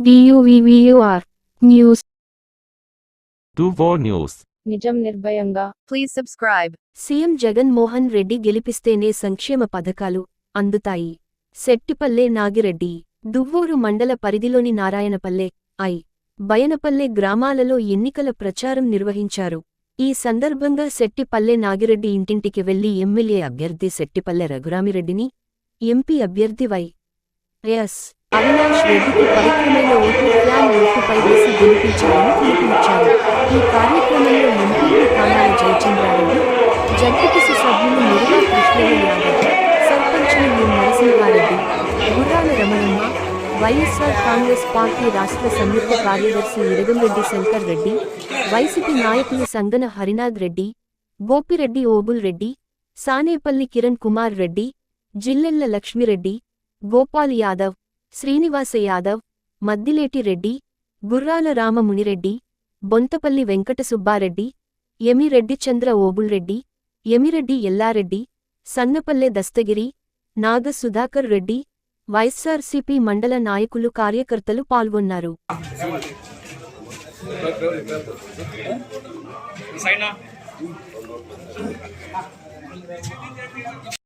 డియువివియుఆర్ news News. నిజం నిర్భయంగా. Please subscribe. CM Jagan Mohan Reddy గెలిపిస్తేనే సంక్షేమ పథకాలు అందుతాయి. సెట్టిపల్లె నాగిరెడ్డి దువ్వూరు మండల పరిధిలోని నారాయణపల్లె ఐ. బయనపల్లె గ్రామాలలో ఎన్నికల ప్రచారం నిర్వహించారు. ఈ సందర్భంగా సెట్టిపల్లె నాగిరెడ్డి ఇంటింటికి వెళ్ళి ఎమ్మెల్యే అభ్యర్థి సెట్టిపల్లె రఘురామిరెడ్డిని ఎంపీ అభ్యర్థి వై. ఎస్. అవినాష్ రెడ్డికి పవిత్రమైన ఓటు ప్లాన్ ఓటుపై వేసి గెలిపించాలని పిలుపునిచ్చారు. ఈ కార్యక్రమంలో ఎంపీలు కానాల జయచంద్రారెడ్డి జడ్పీటీసీ సభ్యులు మురళీ కృష్ణయ్య యాదవ్ సర్పంచులు ఎం నరసింహారెడ్డి గుర్రాల రమణమ్మ వైఎస్ఆర్ కాంగ్రెస్ పార్టీ రాష్ట్ర సంయుక్త కార్యదర్శి ఇరగంరెడ్డి శంకర్ రెడ్డి వైసీపీ నాయకులు సంగన హరినాథ్ రెడ్డి గోపిరెడ్డి ఓబుల్ రెడ్డి సానేపల్లి కిరణ్ కుమార్ రెడ్డి జిల్లెళ్ళ లక్ష్మిరెడ్డి గోపాల్ యాదవ్ శ్రీనివాస యాదవ్ మద్దిలేటి రెడ్డి గుర్రాల రామమునిరెడ్డి బొంతపల్లి వెంకటసుబ్బారెడ్డి ఎమిరెడ్డి చంద్ర ఓబుల్రెడ్డి ఎమిరెడ్డి ఎల్లారెడ్డి సన్నపల్లె దస్తగిరి నాగ సుధాకర్ రెడ్డి వైఎస్ఆర్సీపీ మండల నాయకులు కార్యకర్తలు పాల్గొన్నారు.